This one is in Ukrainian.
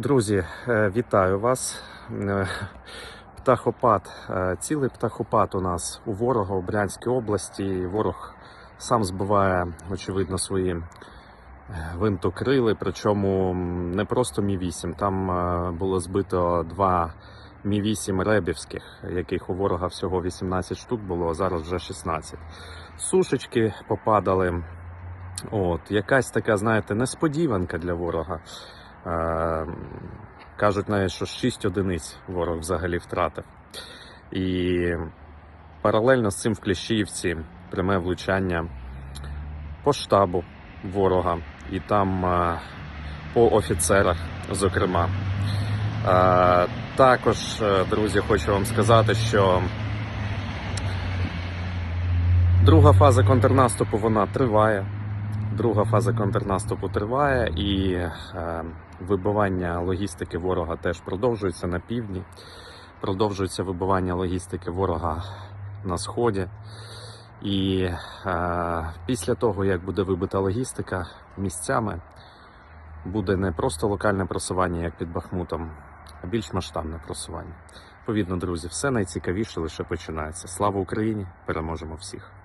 Друзі, е, вітаю вас. Е, Птахопад, е, цілий птахопад у нас у ворога у Брянській області. Ворог сам збиває, очевидно, свої винтокрили, причому не просто Мі-8. Там е, було збито два Мі-8 ребівських, яких у ворога всього 18 штук було, а зараз вже 16. Сушечки попадали. От, якась така, знаєте, несподіванка для ворога. Кажуть навіть, що 6 одиниць ворог взагалі втратив. І паралельно з цим в Кліщіївці пряме влучання по штабу ворога і там по офіцерах, зокрема. Також, е, друзі, хочу вам сказати, що друга фаза контрнаступу вона триває. Друга фаза контрнаступу триває, і е, вибивання логістики ворога теж продовжується на півдні. Продовжується вибивання логістики ворога на сході. І е, після того, як буде вибита логістика місцями, буде не просто локальне просування, як під Бахмутом, а більш масштабне просування. Відповідно, друзі, все найцікавіше лише починається. Слава Україні! Переможемо всіх!